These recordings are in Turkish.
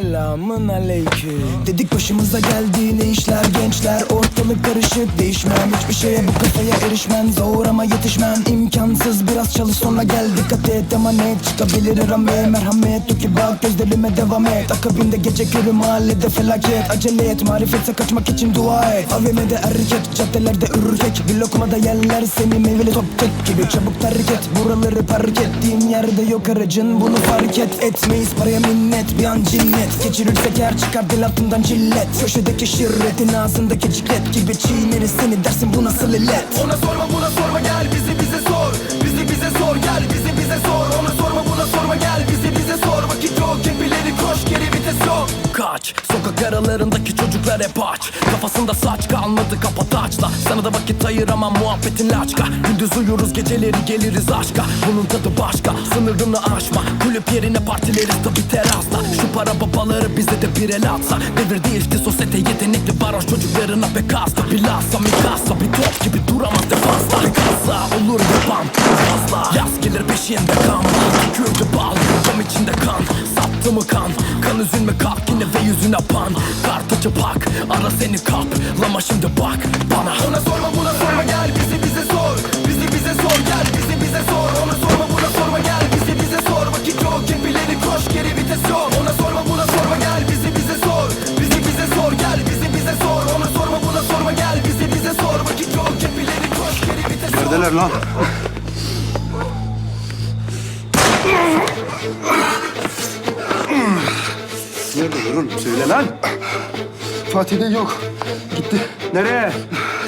Selamın aleyküm. Dedik başımıza geldi ne işler gençler? Ortalık karışık değişmem Hiçbir şeye bu kafaya erişmem. Zor ama yetişmem imkansız. Biraz çalış sonra gel. Dikkat et ama net çıkabilir rame Merhamet yok ki bak gözlerime devam et. Akabinde gece körü mahallede felaket. Acele et marifetse kaçmak için dua et. AVM'de erkek caddelerde ürkek. Bir lokmada yerler seni meyveli top tek gibi. Çabuk terk et buraları park ettiğim yerde yok aracın. Bunu fark et etmeyiz paraya minnet. Bir an cinnet geçirirsek eğer çıkar dil altından cillet Köşedeki şirretin ağzındaki ciklet gibi çiğneriz seni dersin bu nasıl illet? Ona sorma buna sorma gel bizi Kaç. Sokak aralarındaki çocuklar hep aç. Kafasında saç kalmadı kapat açla. Sana da vakit ayıramam muhabbetin laçka. Gündüz uyuruz geceleri geliriz aşka. Bunun tadı başka sınırını aşma. Kulüp yerine partileriz tabi terasta. Şu para babaları bize de bir el atsa. Devir değişti sosyete yetenekli varoş çocuklarına pek hasta Bilhassa Mikasa bir top gibi duramaz defansta kaza olur yapan fazla. Yaz gelir peşinde kan Tükürdü bal cam içinde kan Sattı mı kan? Kan üzülme kalk yine ve yüzüne pan. Kartacı pak ara seni kap Lama şimdi bak bana. Ona sorma buna sorma gel bizi bize sor. Bizi bize sor gel bizi bize sor. Ona sorma buna sorma gel bizi bize sor. Vakit yok hep ileri koş geri vites yok. Ona sorma buna sorma gel bizi bize sor. Bizi bize sor gel bizi bize sor. Ona sorma buna sorma gel bizi bize sor. Vakit yok hep ileri koş geri vites yok. Neredeler lan? Nerede oğlum? Söyle lan. Fatih'de yok. Gitti. Nereye?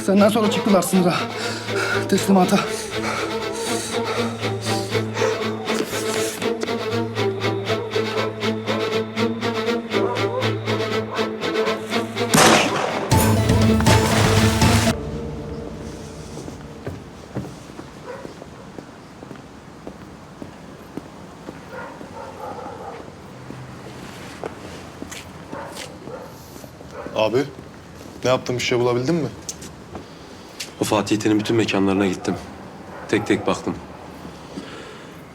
Senden sonra çıktılar sınıra. Teslimata. Abi, ne yaptın bir şey bulabildin mi? O Fatih Yiğit'in bütün mekanlarına gittim. Tek tek baktım.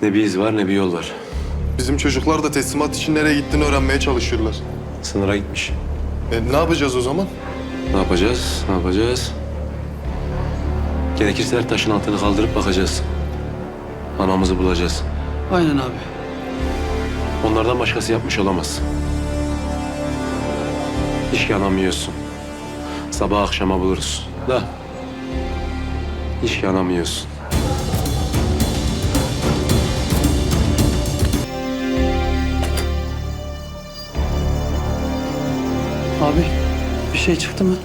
Ne bir iz var ne bir yol var. Bizim çocuklar da teslimat için nereye gittiğini öğrenmeye çalışıyorlar. Sınıra gitmiş. E, ne yapacağız o zaman? Ne yapacağız? Ne yapacağız? Gerekirse her taşın altını kaldırıp bakacağız. Anamızı bulacağız. Aynen abi. Onlardan başkası yapmış olamaz. İşki anam yiyorsun. Sabah akşama buluruz. Da. İşki anam yiyorsun. Abi bir şey çıktı mı?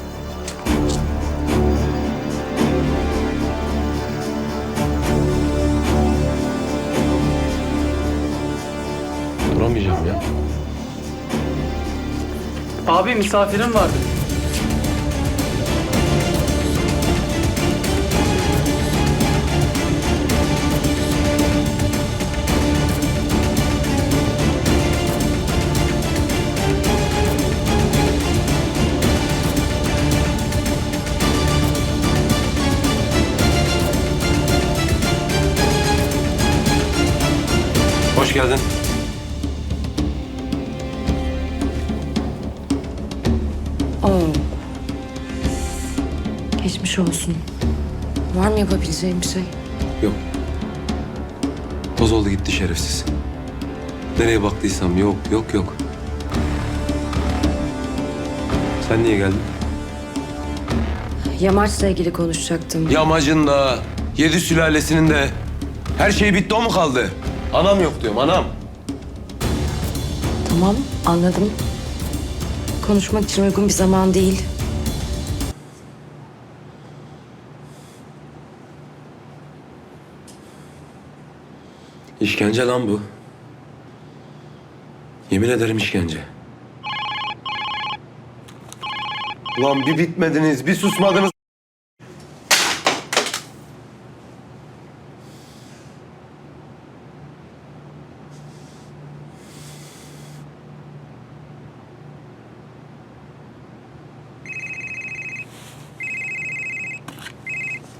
Abi misafirim vardı. Hoş geldin. Geçmiş olsun. Var mı yapabileceğim bir şey? Yok. Toz oldu gitti şerefsiz. Nereye baktıysam yok, yok, yok. Sen niye geldin? Yamaç'la ilgili konuşacaktım. Yamacın da, yedi sülalesinin de. Her şey bitti o mu kaldı? Anam yok diyorum, anam. Tamam, anladım. Konuşmak için uygun bir zaman değil. İşkence lan bu. Yemin ederim işkence. Ulan bir bitmediniz, bir susmadınız.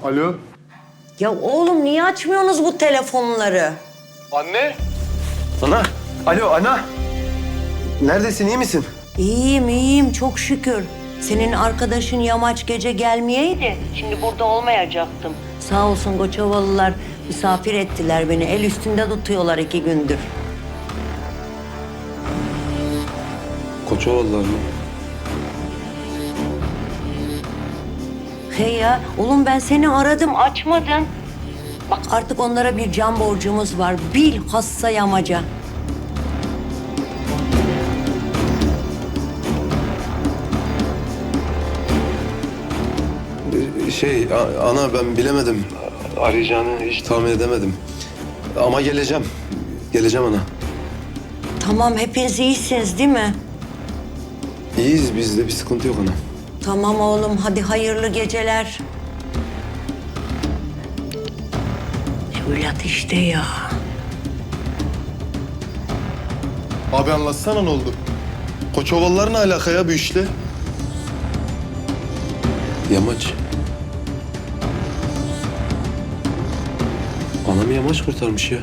Alo? Ya oğlum niye açmıyorsunuz bu telefonları? Anne? Ana, alo ana. Neredesin iyi misin? İyiyim iyiyim çok şükür. Senin arkadaşın Yamaç gece gelmeyeydi. Şimdi burada olmayacaktım. Sağ olsun Koçovalılar misafir ettiler beni. El üstünde tutuyorlar iki gündür. Koçovalılar mı? Hey ya, oğlum ben seni aradım, açmadın. Bak artık onlara bir can borcumuz var. Bilhassa yamaca. Şey a- ana ben bilemedim. Arayacağını hiç tahmin edemedim. Ama geleceğim. Geleceğim ana. Tamam, hepiniz iyisiniz değil mi? İyiyiz bizde bir sıkıntı yok ana. Tamam oğlum, hadi hayırlı geceler. Evlat işte ya. Abi anlatsana ne oldu? Koçovalılar ne alaka ya bu işle? Yamaç. Anam yamaç kurtarmış ya.